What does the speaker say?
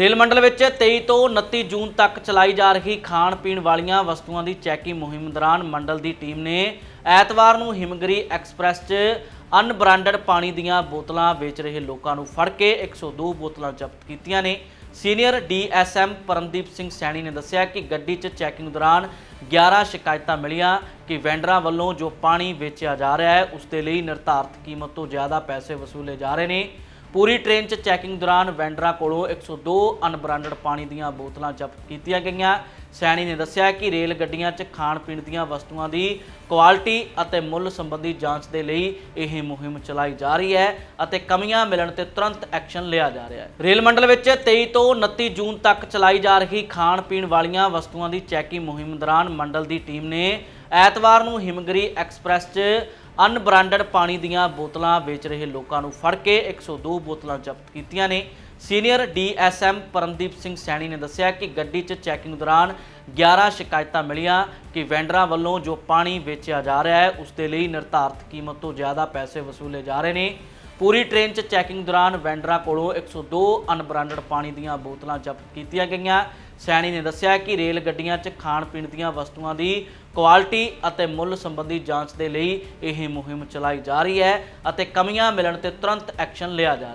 Rail ਮੰਡਲ ਵਿੱਚ 23 ਤੋਂ 29 ਜੂਨ ਤੱਕ ਚਲਾਈ ਜਾ ਰਹੀ ਖਾਣ ਪੀਣ ਵਾਲੀਆਂ ਵਸਤੂਆਂ ਦੀ ਚੈਕਿੰਗ ਮੁਹਿੰਮ ਦੌਰਾਨ ਮੰਡਲ ਦੀ ਟੀਮ ਨੇ ਐਤਵਾਰ ਨੂੰ ਹਿਮਗਰੀ ਐਕਸਪ੍ਰੈਸ 'ਚ ਅਨਬ੍ਰਾਂਡਡ ਪਾਣੀ ਦੀਆਂ ਬੋਤਲਾਂ ਵੇਚ ਰਹੇ ਲੋਕਾਂ ਨੂੰ ਫੜ ਕੇ 102 ਬੋਤਲਾਂ ਜ਼ਬਤ ਕੀਤੀਆਂ ਨੇ। ਸੀਨੀਅਰ ਡੀਐਸਐਮ ਪਰਮਦੀਪ ਸਿੰਘ ਸੈਣੀ ਨੇ ਦੱਸਿਆ ਕਿ ਗੱਡੀ 'ਚ ਚੈਕਿੰਗ ਦੌਰਾਨ 11 ਸ਼ਿਕਾਇਤਾਂ ਮਿਲੀਆਂ ਕਿ ਵੈਂਡਰਾਂ ਵੱਲੋਂ ਜੋ ਪਾਣੀ ਵੇਚਿਆ ਜਾ ਰਿਹਾ ਹੈ, ਉਸ ਦੇ ਲਈ ਨਿਰਧਾਰਤ ਕੀਮਤ ਤੋਂ ਜ਼ਿਆਦਾ ਪੈਸੇ ਵਸੂਲੇ ਜਾ ਰਹੇ ਨੇ। ਪੂਰੀ ਟ੍ਰੇਨ 'ਚ ਚੈਕਿੰਗ ਦੌਰਾਨ ਵੈਂਡਰਾਂ ਕੋਲੋਂ 102 ਅਨਬ੍ਰਾਂਡਡ ਪਾਣੀ ਦੀਆਂ ਬੋਤਲਾਂ ਜ਼ਬਤ ਕੀਤੀਆਂ ਗਈਆਂ। ਸੈਣੀ ਨੇ ਦੱਸਿਆ ਕਿ ਰੇਲ ਗੱਡੀਆਂ 'ਚ ਖਾਣ ਪੀਣ ਦੀਆਂ ਵਸਤੂਆਂ ਦੀ ਕੁਆਲਿਟੀ ਅਤੇ ਮੁੱਲ ਸੰਬੰਧੀ ਜਾਂਚ ਦੇ ਲਈ ਇਹ ਮੁਹਿੰਮ ਚਲਾਈ ਜਾ ਰਹੀ ਹੈ ਅਤੇ ਕਮੀਆਂ ਮਿਲਣ ਤੇ ਤੁਰੰਤ ਐਕਸ਼ਨ ਲਿਆ ਜਾ ਰਿਹਾ ਹੈ। ਰੇਲ ਮੰਡਲ ਵਿੱਚ 23 ਤੋਂ 29 ਜੂਨ ਤੱਕ ਚਲਾਈ ਜਾ ਰਹੀ ਖਾਣ ਪੀਣ ਵਾਲੀਆਂ ਵਸਤੂਆਂ ਦੀ ਚੈਕਿੰਗ ਮੁਹਿੰਮ ਦੌਰਾਨ ਮੰਡਲ ਦੀ ਟੀਮ ਨੇ ਐਤਵਾਰ ਨੂੰ ਹਿਮਗਰੀ ਐਕਸਪ੍ਰੈਸ 'ਚ ਅਨਬ੍ਰਾਂਡਡ ਪਾਣੀ ਦੀਆਂ ਬੋਤਲਾਂ ਵੇਚ ਰਹੇ ਲੋਕਾਂ ਨੂੰ ਫੜ ਕੇ 102 ਬੋਤਲਾਂ ਜ਼ਬਤ ਕੀਤੀਆਂ ਨੇ। ਸੀਨੀਅਰ ਡੀਐਸਐਮ ਪਰਮਦੀਪ ਸਿੰਘ ਸੈਣੀ ਨੇ ਦੱਸਿਆ ਕਿ ਗੱਡੀ 'ਚ ਚੈਕਿੰਗ ਦੌਰਾਨ 11 ਸ਼ਿਕਾਇਤਾਂ ਮਿਲੀਆਂ ਕਿ ਵੈਂਡਰਾਂ ਵੱਲੋਂ ਜੋ ਪਾਣੀ ਵੇਚਿਆ ਜਾ ਰਿਹਾ ਹੈ, ਉਸ ਦੇ ਲਈ ਨਿਰਧਾਰਤ ਕੀਮਤ ਤੋਂ ਜ਼ਿਆਦਾ ਪੈਸੇ ਵਸੂਲੇ ਜਾ ਰਹੇ ਨੇ। ਪੂਰੀ ਟ੍ਰੇਨ 'ਚ ਚੈਕਿੰਗ ਦੌਰਾਨ ਵੈਂਡਰਾਂ ਕੋਲੋਂ 102 ਅਨਬ੍ਰਾਂਡਡ ਪਾਣੀ ਦੀਆਂ ਬੋਤਲਾਂ ਜ਼ਬਤ ਕੀਤੀਆਂ ਗਈਆਂ। ਸੈਣੀ ਨੇ ਦੱਸਿਆ ਕਿ ਰੇਲ ਗੱਡੀਆਂ 'ਚ ਖਾਣ ਪੀਣ ਦੀਆਂ ਵਸਤੂਆਂ ਦੀ ਕੁਆਲਿਟੀ ਅਤੇ ਮੁੱਲ ਸੰਬੰਧੀ ਜਾਂਚ ਦੇ ਲਈ ਇਹ ਮੁਹਿੰਮ ਚਲਾਈ ਜਾ ਰਹੀ ਹੈ ਅਤੇ ਕਮੀਆਂ ਮਿਲਣ ਤੇ ਤੁਰੰਤ ਐਕਸ਼ਨ ਲਿਆ ਜਾ ਰਿਹਾ